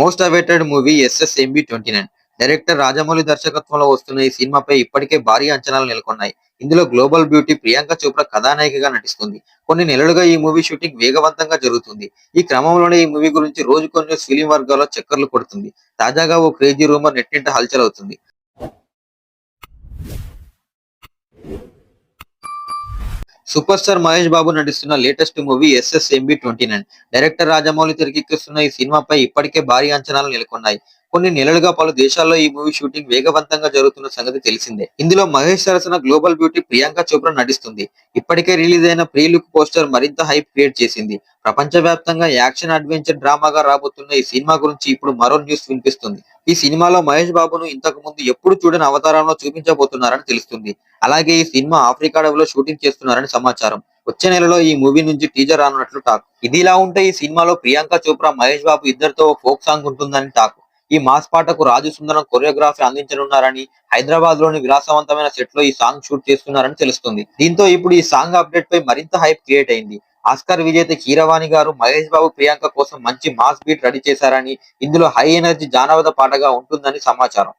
Most awaited movie SSMB twenty nine. Director Rajamouli దర్శకత్వంలో వస్తున్న ఈ సినిమాపై ఇప్పటికే భారీ అంచనాలు నెలకొన్నాయి. ఇందులో గ్లోబల్ బ్యూటీ ప్రియాంక చోప్రా కథానాయికగా నటిస్తుంది. కొన్ని నెలలుగా ఈ మూవీ షూటింగ్ వేగవంతంగా జరుగుతుంది. ఈ క్రమంలోనే ఈ మూవీ గురించి రోజు కొన్ని ఫిలిం వర్గాల్లో చక్కర్లు కొడుతుంది. తాజాగా ఓ క్రేజీ రూమర్ నెట్టింట హల్చల్ అవుతుంది. సూపర్ స్టార్ మహేష్ బాబు నటిస్తున్న latest movie SSMB twenty nine director Rajamouli తెరకెక్కిస్తున్న ఈ సినిమాపై ఇప్పటికే భారీ అంచనాలు నెలకొన్నాయి. కొన్ని నెలలుగా పలు దేశాల్లో ఈ మూవీ షూటింగ్ వేగవంతంగా జరుగుతున్న సంగతి తెలిసిందే. ఇందులో మహేష్ సరసన గ్లోబల్ బ్యూటీ ప్రియాంక చోప్రా నటిస్తుంది. ఇప్పటికే రిలీజ్ అయిన ప్రీ లుక్ పోస్టర్ మరింత హైప్ క్రియేట్ చేసింది. ప్రపంచవ్యాప్తంగా యాక్షన్ అడ్వెంచర్ డ్రామాగా రాబోతున్న ఈ సినిమా గురించి ఇప్పుడు మరో న్యూస్ వినిపిస్తుంది. ఈ సినిమాలో మహేష్ బాబును ఇంతకు ముందు ఎప్పుడు చూడని అవతారంలో చూపించబోతున్నారని తెలుస్తుంది. అలాగే ఈ సినిమా ఆఫ్రికా అడవిలో షూటింగ్ చేస్తున్నారని సమాచారం. వచ్చే నెలలో ఈ మూవీ నుంచి టీజర్ రానున్నట్లు టాక్. ఇది ఇలా ఉంటే ఈ సినిమాలో ప్రియాంక చోప్రా మహేష్ బాబు ఇద్దరితో ఫోక్ సాంగ్ ఉంటుందని టాక్. ఈ మాస్ పాటకు రాజు సుందరం కొరియోగ్రఫీ అందించనున్నారని హైదరాబాద్లోని విలాసవంతమైన సెట్లో ఈ సాంగ్ షూట్ చేస్తున్నారని తెలుస్తుంది. దీంతో ఇప్పుడు ఈ సాంగ్ అప్డేట్ పై మరింత హైప్ క్రియేట్ అయింది. ఆస్కార్ విజేత కీరవాణి గారు మహేష్ బాబు ప్రియాంక కోసం మంచి మాస్ బీట్ రెడీ చేశారని ఇందులో హై ఎనర్జీ జానపద పాటగా ఉంటుందని సమాచారం.